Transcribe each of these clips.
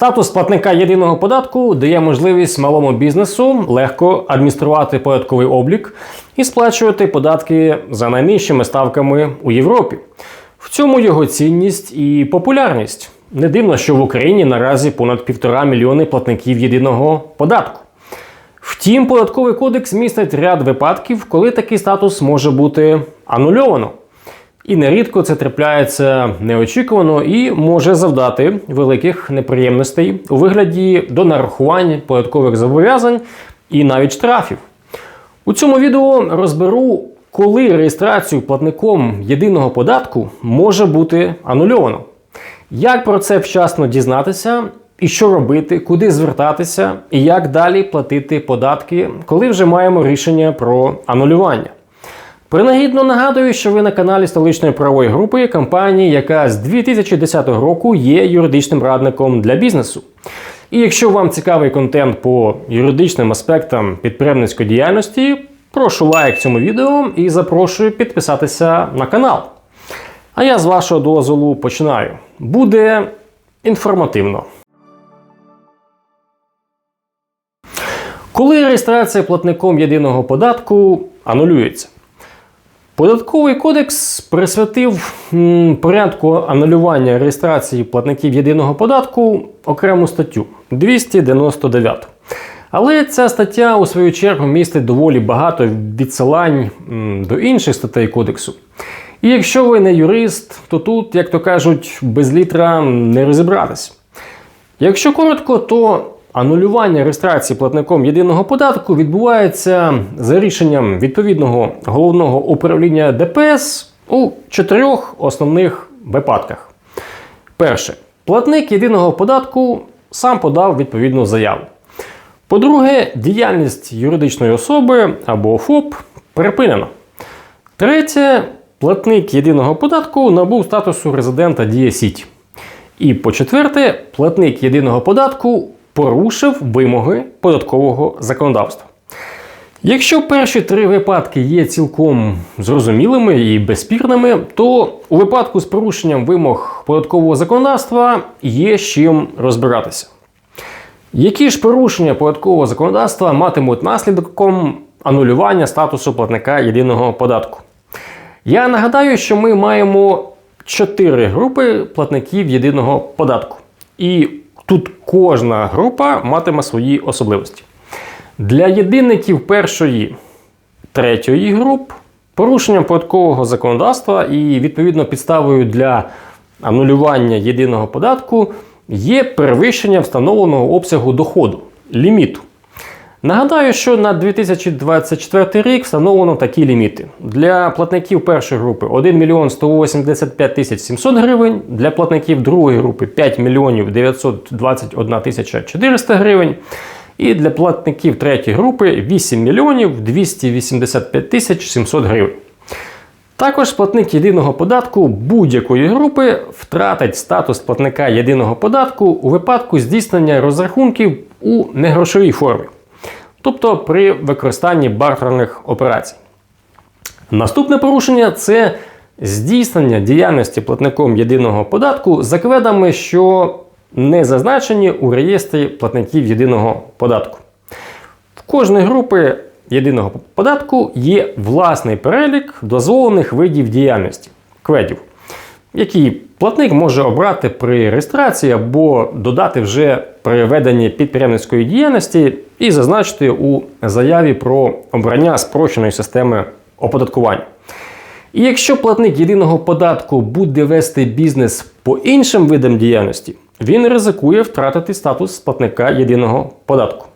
Статус платника єдиного податку дає можливість малому бізнесу легко адмініструвати податковий облік і сплачувати податки за найнижчими ставками у Європі. В цьому його цінність і популярність. Не дивно, що в Україні наразі понад півтора мільйони платників єдиного податку. Втім, податковий кодекс містить ряд випадків, коли такий статус може бути анульовано. І нерідко це трапляється неочікувано і може завдати великих неприємностей у вигляді до нарахувань податкових зобов'язань і навіть штрафів. У цьому відео розберу, коли реєстрацію платником єдиного податку може бути анульовано. Як про це вчасно дізнатися, і що робити, куди звертатися, і як далі платити податки, коли вже маємо рішення про анулювання. Принагідно нагадую, що ви на каналі столичної правової групи компанії, яка з 2010 року є юридичним радником для бізнесу. І якщо вам цікавий контент по юридичним аспектам підприємницької діяльності, прошу лайк цьому відео і запрошую підписатися на канал. А я з вашого дозволу починаю. Буде інформативно. Коли реєстрація платником єдиного податку анулюється? Податковий кодекс присвятив порядку анулювання реєстрації платників єдиного податку окрему статтю 299. Але ця стаття, у свою чергу, містить доволі багато відсилань до інших статей кодексу. І якщо ви не юрист, то тут, як то кажуть, без літра не розібратись. Якщо коротко, то анулювання реєстрації платником єдиного податку відбувається за рішенням відповідного головного управління ДПС у чотирьох основних випадках. Перше, платник єдиного податку сам подав відповідну заяву. По-друге, діяльність юридичної особи або ФОП припинена. Третє, платник єдиного податку набув статусу резидента Дія Сіті. І по-четверте, платник єдиного податку порушив вимоги податкового законодавства. Якщо перші три випадки є цілком зрозумілими і безспірними, то у випадку з порушенням вимог податкового законодавства є з чим розбиратися. Які ж порушення податкового законодавства матимуть наслідком анулювання статусу платника єдиного податку? Я нагадаю, що ми маємо чотири групи платників єдиного податку. І тут кожна група матиме свої особливості. Для єдинників першої, третьої груп порушенням податкового законодавства і відповідно підставою для анулювання єдиного податку є перевищення встановленого обсягу доходу ліміту. Нагадаю, що на 2024 рік встановлено такі ліміти. Для платників першої групи 1 мільйон 185 тисяч 700 гривень, для платників другої групи 5 мільйонів 921 тисяча 400 гривень. І для платників третьої групи 8 мільйонів 285 тисяч 700 гривень. Також платник єдиного податку будь-якої групи втратить статус платника єдиного податку у випадку здійснення розрахунків у негрошовій формі тобто при використанні бартерних операцій. Наступне порушення це здійснення діяльності платником єдиного податку за кведами, що не зазначені у реєстрі платників єдиного податку. В кожної групи єдиного податку є власний перелік дозволених видів діяльності кведів, які платник може обрати при реєстрації або додати вже при веденні підприємницької діяльності і зазначити у заяві про обрання спрощеної системи оподаткування. І якщо платник єдиного податку буде вести бізнес по іншим видам діяльності, він ризикує втратити статус платника єдиного податку.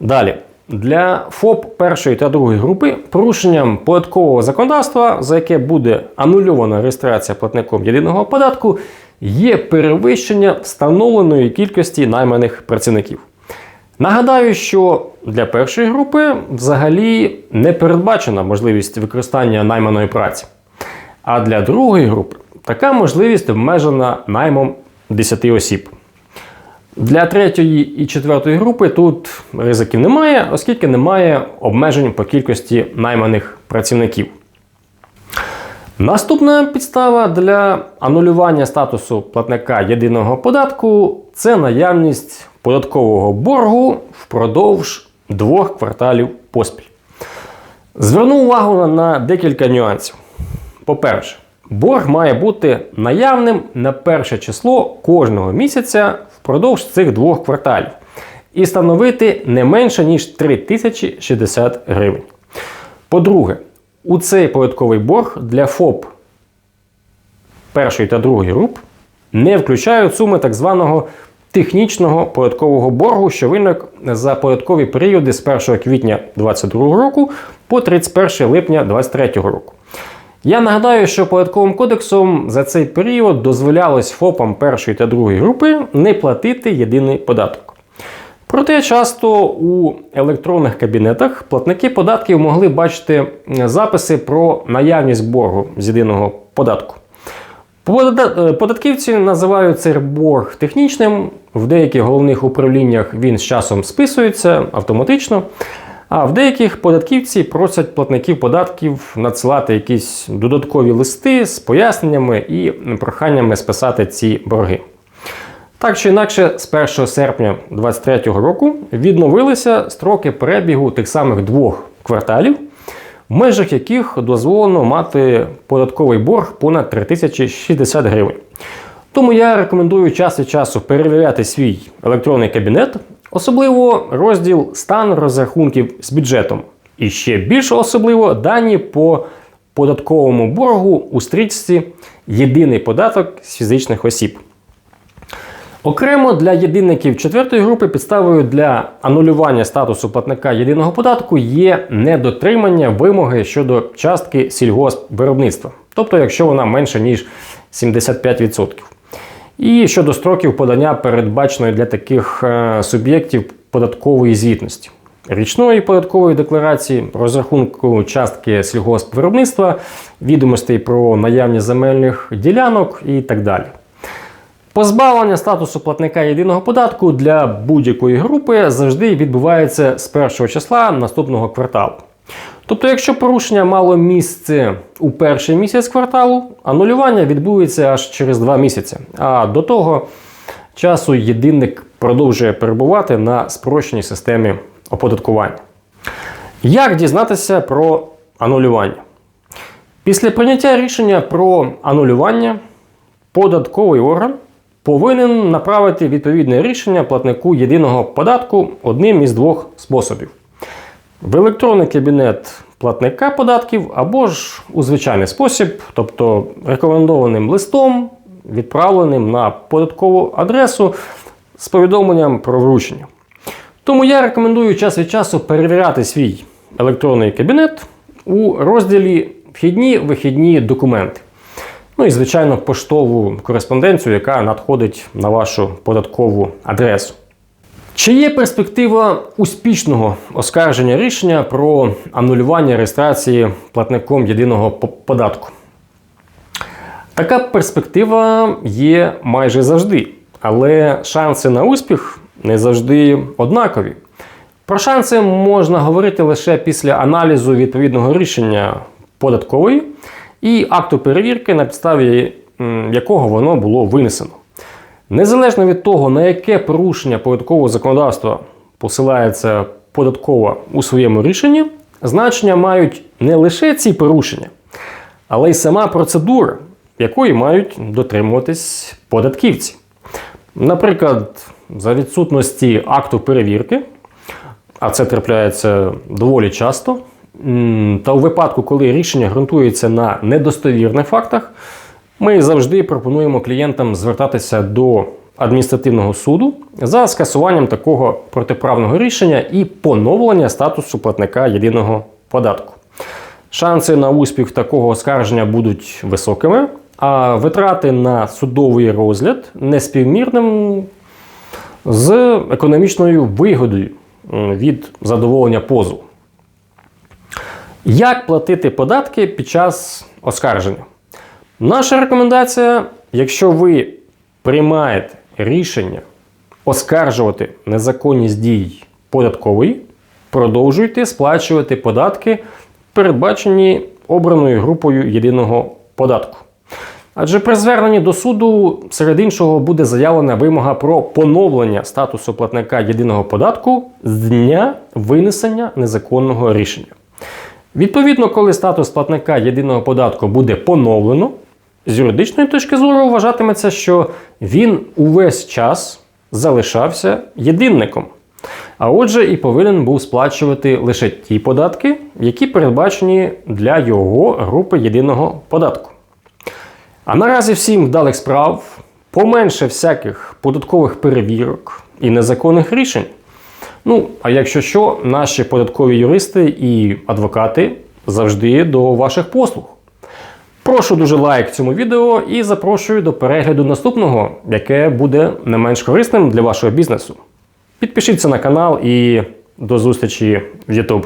Далі. Для ФОП першої та другої групи порушенням податкового законодавства, за яке буде анульована реєстрація платником єдиного податку, є перевищення встановленої кількості найманих працівників. Нагадаю, що для першої групи взагалі не передбачена можливість використання найманої праці. А для другої групи така можливість обмежена наймом 10 осіб. Для третьої і четвертої групи тут ризиків немає, оскільки немає обмежень по кількості найманих працівників. Наступна підстава для анулювання статусу платника єдиного податку це наявність податкового боргу впродовж двох кварталів поспіль. Зверну увагу на декілька нюансів. По-перше, борг має бути наявним на перше число кожного місяця впродовж цих двох кварталів і становити не менше, ніж 3060 гривень. По-друге, у цей податковий борг для ФОП першої та другої груп не включають суми так званого технічного податкового боргу, що виник за податкові періоди з 1 квітня 2022 року по 31 липня 2023 року. Я нагадаю, що податковим кодексом за цей період дозволялось ФОПам першої та другої групи не платити єдиний податок. Проте часто у електронних кабінетах платники податків могли бачити записи про наявність боргу з єдиного податку. Е, Податківці називають цей борг технічним, в деяких головних управліннях він з часом списується автоматично. А в деяких податківці просять платників податків надсилати якісь додаткові листи з поясненнями і проханнями списати ці борги. Так чи інакше, з 1 серпня 2023 року відновилися строки перебігу тих самих двох кварталів, в межах яких дозволено мати податковий борг понад 3060 гривень. Тому я рекомендую час від часу перевіряти свій електронний кабінет, особливо розділ стан розрахунків з бюджетом. І ще більш особливо дані по податковому боргу у стрічці Єдиний податок з фізичних осіб. Окремо для єдинників четвертої групи підставою для анулювання статусу платника єдиного податку є недотримання вимоги щодо частки сільгоспвиробництва, тобто якщо вона менше ніж 75%. І щодо строків подання передбаченої для таких е, суб'єктів податкової звітності. Річної податкової декларації, розрахунку частки сільгоспвиробництва, відомостей про наявність земельних ділянок і так далі. Позбавлення статусу платника єдиного податку для будь-якої групи завжди відбувається з першого числа наступного кварталу. Тобто, якщо порушення мало місце у перший місяць кварталу, анулювання відбудеться аж через два місяці. А до того часу єдинник продовжує перебувати на спрощеній системі оподаткування. Як дізнатися про анулювання? Після прийняття рішення про анулювання податковий орган повинен направити відповідне рішення платнику єдиного податку одним із двох способів: в електронний кабінет платника податків або ж у звичайний спосіб, тобто рекомендованим листом, відправленим на податкову адресу з повідомленням про вручення. Тому я рекомендую час від часу перевіряти свій електронний кабінет у розділі Вхідні вихідні документи. Ну і, звичайно, поштову кореспонденцію, яка надходить на вашу податкову адресу. Чи є перспектива успішного оскарження рішення про анулювання реєстрації платником єдиного податку? Така перспектива є майже завжди, але шанси на успіх не завжди однакові. Про шанси можна говорити лише після аналізу відповідного рішення податкової і акту перевірки, на підставі якого воно було винесено. Незалежно від того, на яке порушення податкового законодавства посилається податкова у своєму рішенні, значення мають не лише ці порушення, але й сама процедура, якої мають дотримуватись податківці. Наприклад, за відсутності акту перевірки, а це трапляється доволі часто, та у випадку, коли рішення ґрунтується на недостовірних фактах, ми завжди пропонуємо клієнтам звертатися до адміністративного суду за скасуванням такого протиправного рішення і поновлення статусу платника єдиного податку. Шанси на успіх такого оскарження будуть високими, а витрати на судовий розгляд неспівмірним з економічною вигодою від задоволення позову. Як платити податки під час оскарження? Наша рекомендація, якщо ви приймаєте рішення оскаржувати незаконність дій податкової, продовжуйте сплачувати податки, передбачені обраною групою єдиного податку. Адже при зверненні до суду серед іншого буде заявлена вимога про поновлення статусу платника єдиного податку з дня винесення незаконного рішення. Відповідно, коли статус платника єдиного податку буде поновлено, з юридичної точки зору вважатиметься, що він увесь час залишався єдинником. А отже, і повинен був сплачувати лише ті податки, які передбачені для його групи єдиного податку. А наразі всім вдалих справ, поменше всяких податкових перевірок і незаконних рішень. Ну, а якщо що, наші податкові юристи і адвокати завжди до ваших послуг. Прошу дуже лайк цьому відео і запрошую до перегляду наступного, яке буде не менш корисним для вашого бізнесу. Підпишіться на канал і до зустрічі в YouTube.